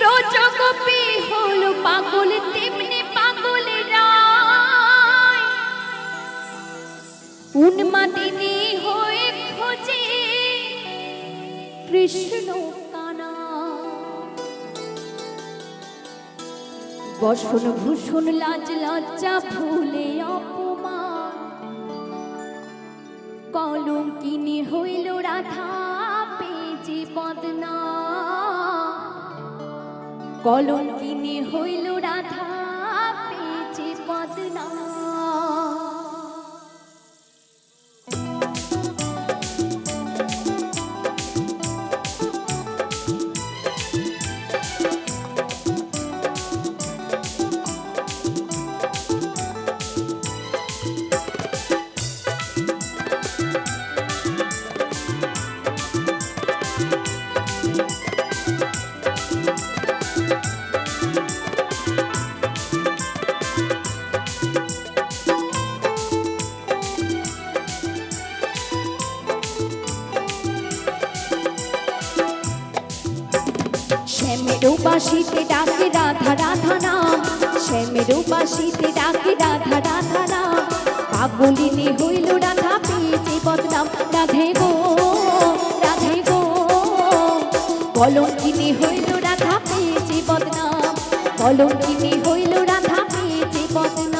প্রজগপি হলো পাগল, তেমনি পাগল উন্মাদিনী হয়ে খোঁজে কৃষ্ণ কানা। বসন ভূষণ লাজ লজ্জা অপমান। কলম কিনে হইল রাধা পেজে বদনা। কলম কিনে হইল রাধা। বাসিতে ডাকে রাধা রাধা নাম। শ্যামেরও বাসিতে ডাকে রাধা রাধা নাম। পাগলিনী হইল রাধা পেয়েছে বদনাম। রাধে গো রাধে গো। কলঙ্কিনে হইল রাধা পেয়েছে বদনাম। কলঙ্কিনে হইল রাধা পেয়েছে বদনাম।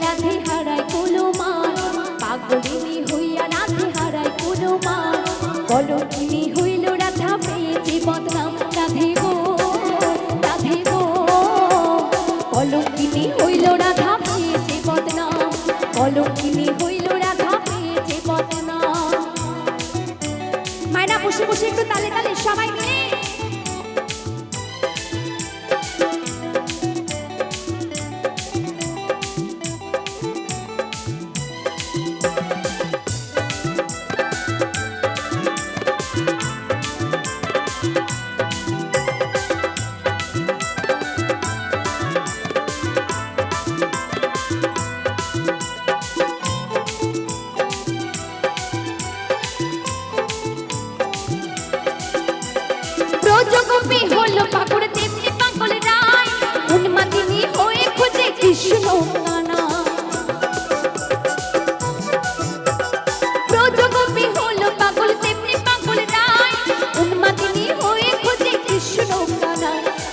মায়না বসে বসে একটু তালে তালে সবাই মিলে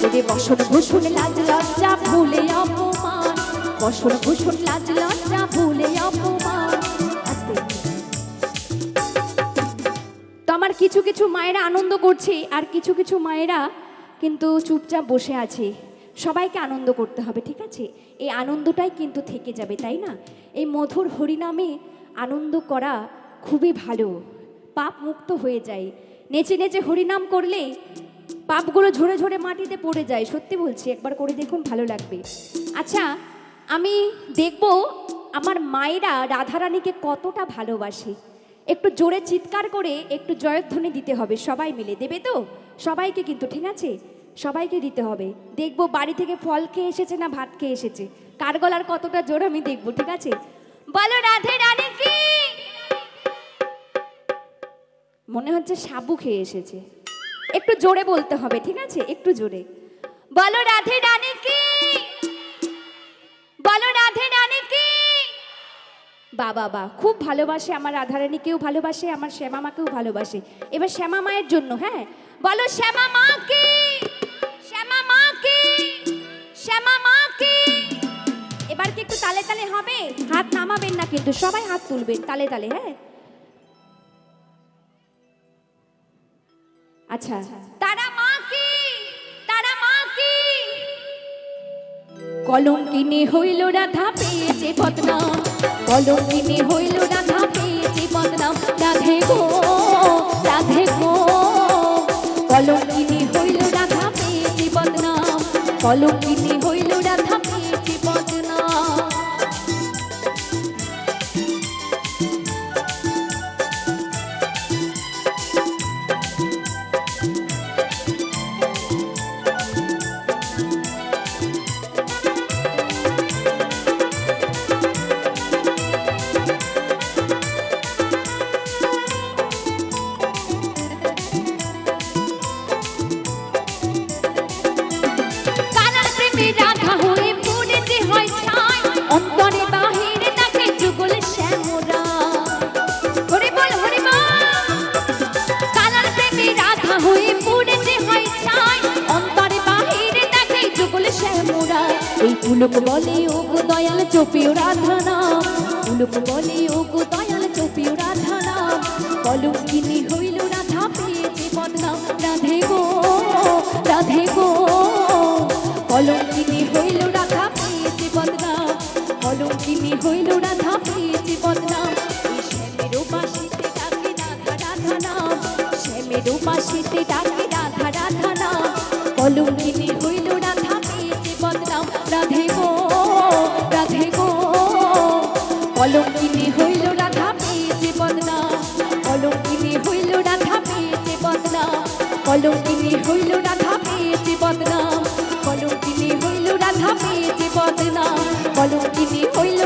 বসন ভূষণ লাজ লজ্জা, ভুলে অপমান। বসন ভূষণ লাজ লজ্জা, ভুলে অপমান। তো আমার কিছু কিছু মায়েরা আনন্দ করছে, আর কিছু কিছু মায়েরা কিন্তু চুপচাপ বসে আছে। সবাইকে আনন্দ করতে হবে, ঠিক আছে? এই আনন্দটাই কিন্তু থেকে যাবে, তাই না? এই মধুর হরিনামে আনন্দ করা খুবই ভালো। পাপ মুক্ত হয়ে যায়। নেচে নেচে হরিনাম করলে পাপগুলো ঝরে ঝরে মাটিতে পড়ে যায়। সত্যি বলছি, একবার করে দেখুন, ভালো লাগবে। আচ্ছা আমি দেখব আমার মায়েরা রাধারানীকে কতটা ভালোবাসে। একটু জোরে চিৎকার করে একটু জয়ধ্বনি দিতে হবে, সবাই মিলে। দেবে তো? সবাইকে কিন্তু, ঠিক আছে? সবাইকে দিতে হবে। দেখব বাড়ি থেকে ফল খেয়ে এসেছে না ভাত খেয়ে এসেছে। কার গলার কতটা জোর আমি দেখব, ঠিক আছে? বলো রাধে রানী কি মনে হচ্ছে সাবু খেয়ে এসেছে। একটু জোরে বলতে হবে, ঠিক আছে? একটু জোরে। বলো রাধে রানী কি? বলো রাধে রানী কি? বা বাবা খুব ভালোবাসে আমার রাধারানীকেও ভালোবাসে, আমার শ্যামা মাকেও ভালোবাসে। এবার শ্যামা মায়ের জন্য হ্যাঁ? বলো শ্যামা মা কি? শ্যামা মা কি? শ্যামা মা কি? এবার কি একটু তালে তালে হবে? হাত নামাবেন না কিন্তু, সবাই হাত তুলবেন তালে তালে হ্যাঁ? আচ্ছা। তারা মা কি? তারা মা কি? কলঙ্কিনী হইল রাধা পেয়েছে বদনাম। কলঙ্কিনী হইল রাধা পেয়েছে বদনাম। রাধে গো রাধে গো। কলঙ্কিনী হইল রাধা পেয়েছে বদনাম। কলঙ্কিনী হইল রাধা পেয়েছে বদনাম। এই পুলক বলে ও গো দয়াল চোপিও রাধা নাম পুলক বলে ও গো দয়াল চোপিও রাধা নাম কলঙ্কিনী হইল রাধা, পেয়েছে বদনাম। রাধে গো রাধে গো। কলঙ্কিনী হইল রাধা, পেয়েছে বদনাম। কলঙ্কিনী হইল রাধা, পেয়েছে বদনাম। এই শ্যামের উপাসিতে ডাকে রাধা রাধা নাম। শ্যামের উপাসিতে ডাকে কলঙ্কিনী হইল রাধা পেয়েছে বদনা। কলঙ্কিনী হইল রাধা পেয়েছে বদনাম কলঙ্কিনী হইল রাধা পেয়েছে বদনাম কলঙ্কিনী হইল রাধা পেয়েছে বদনাম কলঙ্কিনী হইল